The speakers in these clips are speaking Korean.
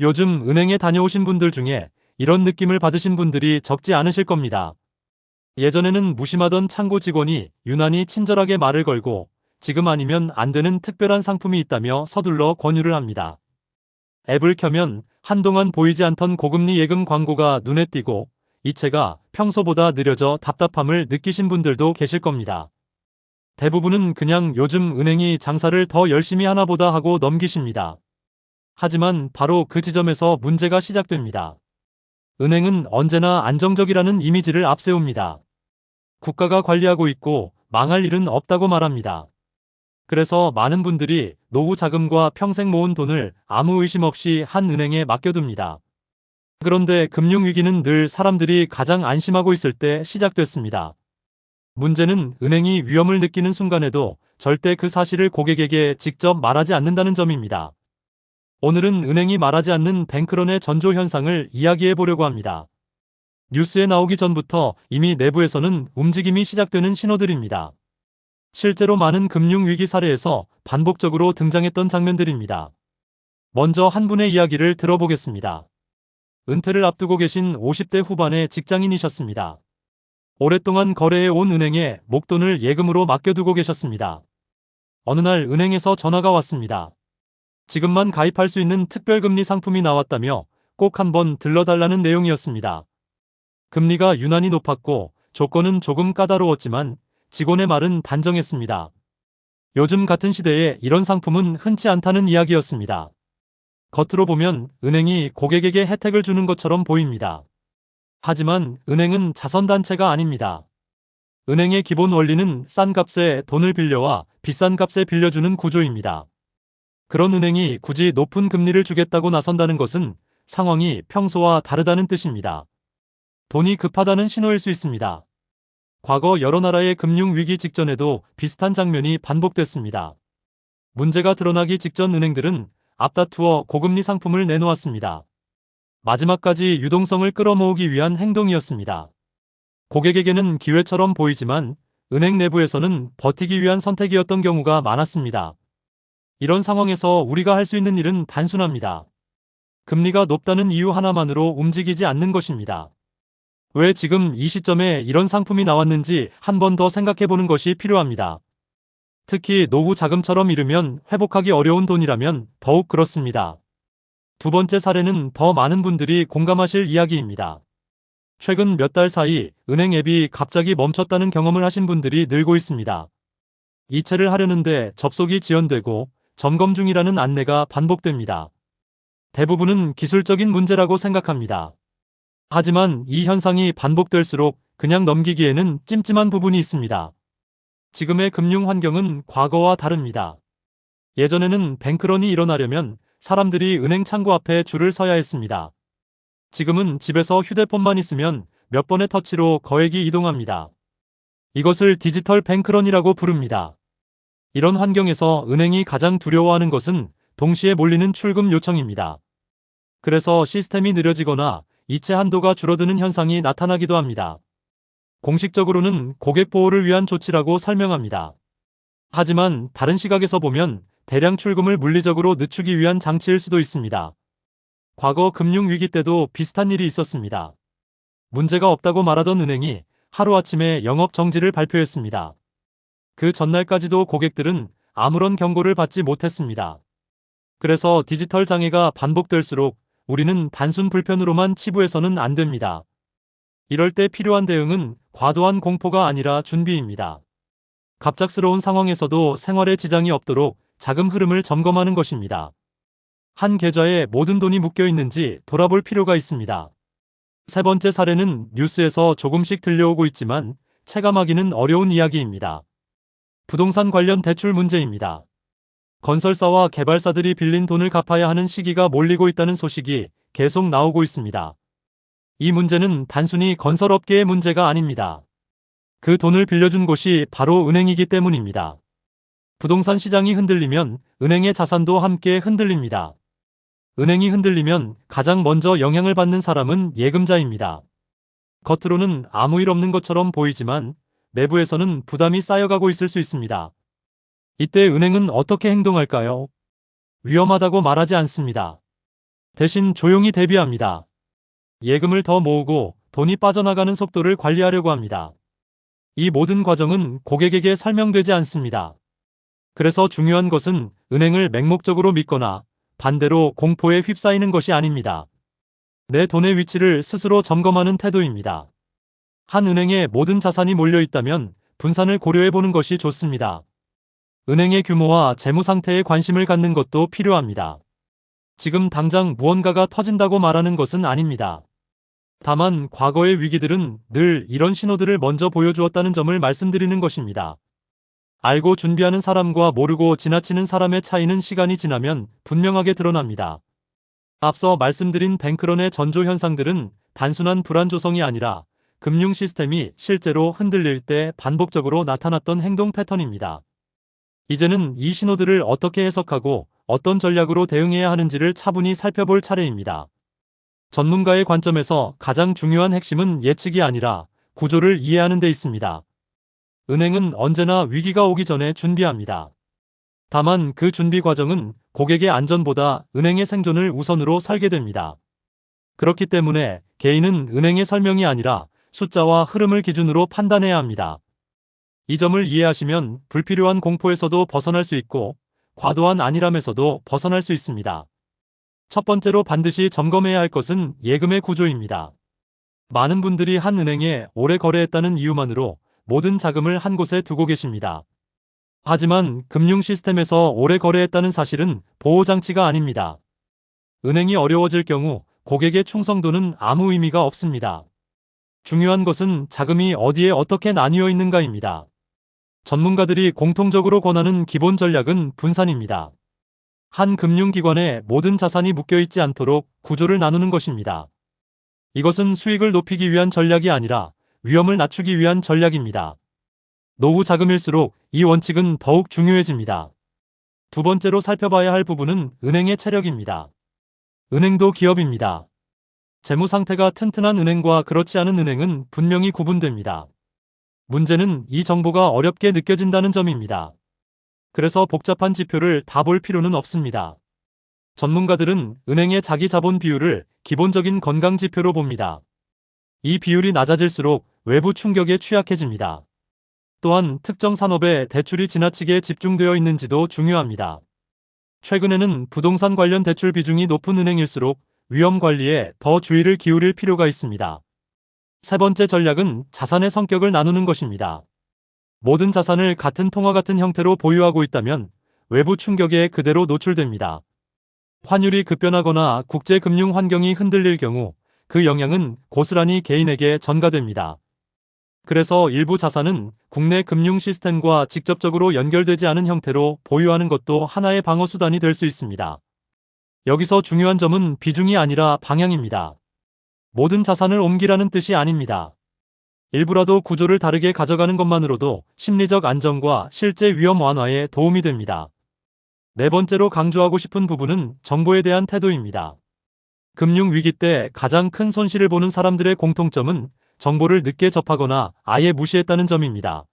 요즘 은행에 다녀오신 분들 중에 이런 느낌을 받으신 분들이 적지 않으실 겁니다. 예전에는 무심하던 창고 직원이 유난히 친절하게 말을 걸고 지금 아니면 안 되는 특별한 상품이 있다며 서둘러 권유를 합니다. 앱을 켜면 한동안 보이지 않던 고금리 예금 광고가 눈에 띄고 이체가 평소보다 느려져 답답함을 느끼신 분들도 계실 겁니다. 대부분은 그냥 요즘 은행이 장사를 더 열심히 하나 보다 하고 넘기십니다. 하지만 바로 그 지점에서 문제가 시작됩니다. 은행은 언제나 안정적이라는 이미지를 앞세웁니다. 국가가 관리하고 있고 망할 일은 없다고 말합니다. 그래서 많은 분들이 노후 자금과 평생 모은 돈을 아무 의심 없이 한 은행에 맡겨둡니다. 그런데 금융위기는 늘 사람들이 가장 안심하고 있을 때 시작됐습니다. 문제는 은행이 위험을 느끼는 순간에도 절대 그 사실을 고객에게 직접 말하지 않는다는 점입니다. 오늘은 은행이 말하지 않는 뱅크런의 전조 현상을 이야기해 보려고 합니다. 뉴스에 나오기 전부터 이미 내부에서는 움직임이 시작되는 신호들입니다. 실제로 많은 금융위기 사례에서 반복적으로 등장했던 장면들입니다. 먼저 한 분의 이야기를 들어보겠습니다. 은퇴를 앞두고 계신 50대 후반의 직장인이셨습니다. 오랫동안 거래해 온 은행에 목돈을 예금으로 맡겨두고 계셨습니다. 어느 날 은행에서 전화가 왔습니다. 지금만 가입할 수 있는 특별금리 상품이 나왔다며 꼭 한번 들러달라는 내용이었습니다. 금리가 유난히 높았고 조건은 조금 까다로웠지만 직원의 말은 단정했습니다. 요즘 같은 시대에 이런 상품은 흔치 않다는 이야기였습니다. 겉으로 보면 은행이 고객에게 혜택을 주는 것처럼 보입니다. 하지만 은행은 자선단체가 아닙니다. 은행의 기본 원리는 싼 값에 돈을 빌려와 비싼 값에 빌려주는 구조입니다. 그런 은행이 굳이 높은 금리를 주겠다고 나선다는 것은 상황이 평소와 다르다는 뜻입니다. 돈이 급하다는 신호일 수 있습니다. 과거 여러 나라의 금융위기 직전에도 비슷한 장면이 반복됐습니다. 문제가 드러나기 직전 은행들은 앞다투어 고금리 상품을 내놓았습니다. 마지막까지 유동성을 끌어모으기 위한 행동이었습니다. 고객에게는 기회처럼 보이지만 은행 내부에서는 버티기 위한 선택이었던 경우가 많았습니다. 이런 상황에서 우리가 할 수 있는 일은 단순합니다. 금리가 높다는 이유 하나만으로 움직이지 않는 것입니다. 왜 지금 이 시점에 이런 상품이 나왔는지 한 번 더 생각해 보는 것이 필요합니다. 특히 노후 자금처럼 이르면 회복하기 어려운 돈이라면 더욱 그렇습니다. 두 번째 사례는 더 많은 분들이 공감하실 이야기입니다. 최근 몇 달 사이 은행 앱이 갑자기 멈췄다는 경험을 하신 분들이 늘고 있습니다. 이체를 하려는데 접속이 지연되고 점검 중이라는 안내가 반복됩니다. 대부분은 기술적인 문제라고 생각합니다. 하지만 이 현상이 반복될수록 그냥 넘기기에는 찜찜한 부분이 있습니다. 지금의 금융 환경은 과거와 다릅니다. 예전에는 뱅크런이 일어나려면 사람들이 은행 창구 앞에 줄을 서야 했습니다. 지금은 집에서 휴대폰만 있으면 몇 번의 터치로 거액이 이동합니다. 이것을 디지털 뱅크런이라고 부릅니다. 이런 환경에서 은행이 가장 두려워하는 것은 동시에 몰리는 출금 요청입니다. 그래서 시스템이 느려지거나 이체 한도가 줄어드는 현상이 나타나기도 합니다. 공식적으로는 고객 보호를 위한 조치라고 설명합니다. 하지만 다른 시각에서 보면 대량 출금을 물리적으로 늦추기 위한 장치일 수도 있습니다. 과거 금융위기 때도 비슷한 일이 있었습니다. 문제가 없다고 말하던 은행이 하루아침에 영업 정지를 발표했습니다. 그 전날까지도 고객들은 아무런 경고를 받지 못했습니다. 그래서 디지털 장애가 반복될수록 우리는 단순 불편으로만 치부해서는 안 됩니다. 이럴 때 필요한 대응은 과도한 공포가 아니라 준비입니다. 갑작스러운 상황에서도 생활에 지장이 없도록 자금 흐름을 점검하는 것입니다. 한 계좌에 모든 돈이 묶여 있는지 돌아볼 필요가 있습니다. 세 번째 사례는 뉴스에서 조금씩 들려오고 있지만 체감하기는 어려운 이야기입니다. 부동산 관련 대출 문제입니다. 건설사와 개발사들이 빌린 돈을 갚아야 하는 시기가 몰리고 있다는 소식이 계속 나오고 있습니다. 이 문제는 단순히 건설업계의 문제가 아닙니다. 그 돈을 빌려준 곳이 바로 은행이기 때문입니다. 부동산 시장이 흔들리면 은행의 자산도 함께 흔들립니다. 은행이 흔들리면 가장 먼저 영향을 받는 사람은 예금자입니다. 겉으로는 아무 일 없는 것처럼 보이지만 내부에서는 부담이 쌓여가고 있을 수 있습니다. 이때 은행은 어떻게 행동할까요? 위험하다고 말하지 않습니다. 대신 조용히 대비합니다. 예금을 더 모으고 돈이 빠져나가는 속도를 관리하려고 합니다. 이 모든 과정은 고객에게 설명되지 않습니다. 그래서 중요한 것은 은행을 맹목적으로 믿거나 반대로 공포에 휩싸이는 것이 아닙니다. 내 돈의 위치를 스스로 점검하는 태도입니다. 한 은행에 모든 자산이 몰려 있다면 분산을 고려해 보는 것이 좋습니다. 은행의 규모와 재무 상태에 관심을 갖는 것도 필요합니다. 지금 당장 무언가가 터진다고 말하는 것은 아닙니다. 다만 과거의 위기들은 늘 이런 신호들을 먼저 보여주었다는 점을 말씀드리는 것입니다. 알고 준비하는 사람과 모르고 지나치는 사람의 차이는 시간이 지나면 분명하게 드러납니다. 앞서 말씀드린 뱅크런의 전조 현상들은 단순한 불안 조성이 아니라 금융 시스템이 실제로 흔들릴 때 반복적으로 나타났던 행동 패턴입니다. 이제는 이 신호들을 어떻게 해석하고 어떤 전략으로 대응해야 하는지를 차분히 살펴볼 차례입니다. 전문가의 관점에서 가장 중요한 핵심은 예측이 아니라 구조를 이해하는 데 있습니다. 은행은 언제나 위기가 오기 전에 준비합니다. 다만 그 준비 과정은 고객의 안전보다 은행의 생존을 우선으로 설계됩니다. 그렇기 때문에 개인은 은행의 설명이 아니라 숫자와 흐름을 기준으로 판단해야 합니다. 이 점을 이해하시면 불필요한 공포에서도 벗어날 수 있고 과도한 안일함에서도 벗어날 수 있습니다. 첫 번째로 반드시 점검해야 할 것은 예금의 구조입니다. 많은 분들이 한 은행에 오래 거래했다는 이유만으로 모든 자금을 한 곳에 두고 계십니다. 하지만 금융 시스템에서 오래 거래했다는 사실은 보호장치가 아닙니다. 은행이 어려워질 경우 고객의 충성도는 아무 의미가 없습니다. 중요한 것은 자금이 어디에 어떻게 나뉘어 있는가입니다. 전문가들이 공통적으로 권하는 기본 전략은 분산입니다. 한 금융기관에 모든 자산이 묶여있지 않도록 구조를 나누는 것입니다. 이것은 수익을 높이기 위한 전략이 아니라 위험을 낮추기 위한 전략입니다. 노후 자금일수록 이 원칙은 더욱 중요해집니다. 두 번째로 살펴봐야 할 부분은 은행의 체력입니다. 은행도 기업입니다. 재무 상태가 튼튼한 은행과 그렇지 않은 은행은 분명히 구분됩니다. 문제는 이 정보가 어렵게 느껴진다는 점입니다. 그래서 복잡한 지표를 다 볼 필요는 없습니다. 전문가들은 은행의 자기 자본 비율을 기본적인 건강 지표로 봅니다. 이 비율이 낮아질수록 외부 충격에 취약해집니다. 또한 특정 산업에 대출이 지나치게 집중되어 있는지도 중요합니다. 최근에는 부동산 관련 대출 비중이 높은 은행일수록 위험 관리에 더 주의를 기울일 필요가 있습니다. 세 번째 전략은 자산의 성격을 나누는 것입니다. 모든 자산을 같은 통화 같은 형태로 보유하고 있다면 외부 충격에 그대로 노출됩니다. 환율이 급변하거나 국제금융 환경이 흔들릴 경우 그 영향은 고스란히 개인에게 전가됩니다. 그래서 일부 자산은 국내 금융 시스템과 직접적으로 연결되지 않은 형태로 보유하는 것도 하나의 방어 수단이 될 수 있습니다. 여기서 중요한 점은 비중이 아니라 방향입니다. 모든 자산을 옮기라는 뜻이 아닙니다. 일부라도 구조를 다르게 가져가는 것만으로도 심리적 안정과 실제 위험 완화에 도움이 됩니다. 네 번째로 강조하고 싶은 부분은 정보에 대한 태도입니다. 금융 위기 때 가장 큰 손실을 보는 사람들의 공통점은 정보를 늦게 접하거나 아예 무시했다는 점입니다.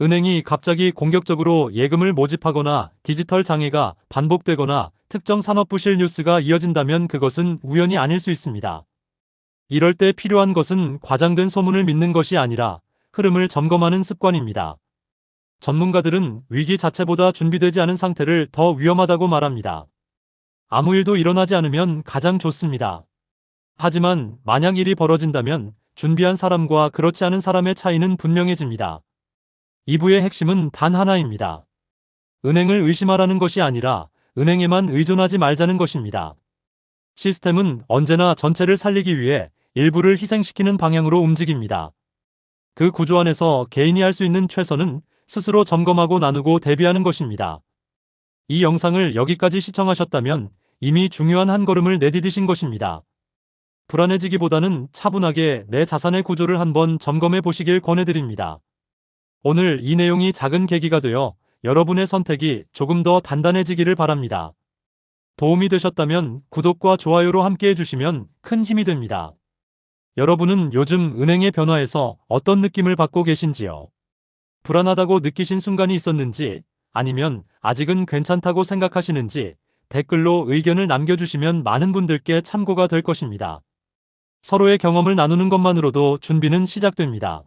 은행이 갑자기 공격적으로 예금을 모집하거나 디지털 장애가 반복되거나 특정 산업 부실 뉴스가 이어진다면 그것은 우연이 아닐 수 있습니다. 이럴 때 필요한 것은 과장된 소문을 믿는 것이 아니라 흐름을 점검하는 습관입니다. 전문가들은 위기 자체보다 준비되지 않은 상태를 더 위험하다고 말합니다. 아무 일도 일어나지 않으면 가장 좋습니다. 하지만 만약 일이 벌어진다면 준비한 사람과 그렇지 않은 사람의 차이는 분명해집니다. 2부의 핵심은 단 하나입니다. 은행을 의심하라는 것이 아니라 은행에만 의존하지 말자는 것입니다. 시스템은 언제나 전체를 살리기 위해 일부를 희생시키는 방향으로 움직입니다. 그 구조 안에서 개인이 할 수 있는 최선은 스스로 점검하고 나누고 대비하는 것입니다. 이 영상을 여기까지 시청하셨다면 이미 중요한 한 걸음을 내디디신 것입니다. 불안해지기보다는 차분하게 내 자산의 구조를 한번 점검해 보시길 권해드립니다. 오늘 이 내용이 작은 계기가 되어 여러분의 선택이 조금 더 단단해지기를 바랍니다. 도움이 되셨다면 구독과 좋아요로 함께 해주시면 큰 힘이 됩니다. 여러분은 요즘 은행의 변화에서 어떤 느낌을 받고 계신지요? 불안하다고 느끼신 순간이 있었는지 아니면 아직은 괜찮다고 생각하시는지 댓글로 의견을 남겨주시면 많은 분들께 참고가 될 것입니다. 서로의 경험을 나누는 것만으로도 준비는 시작됩니다.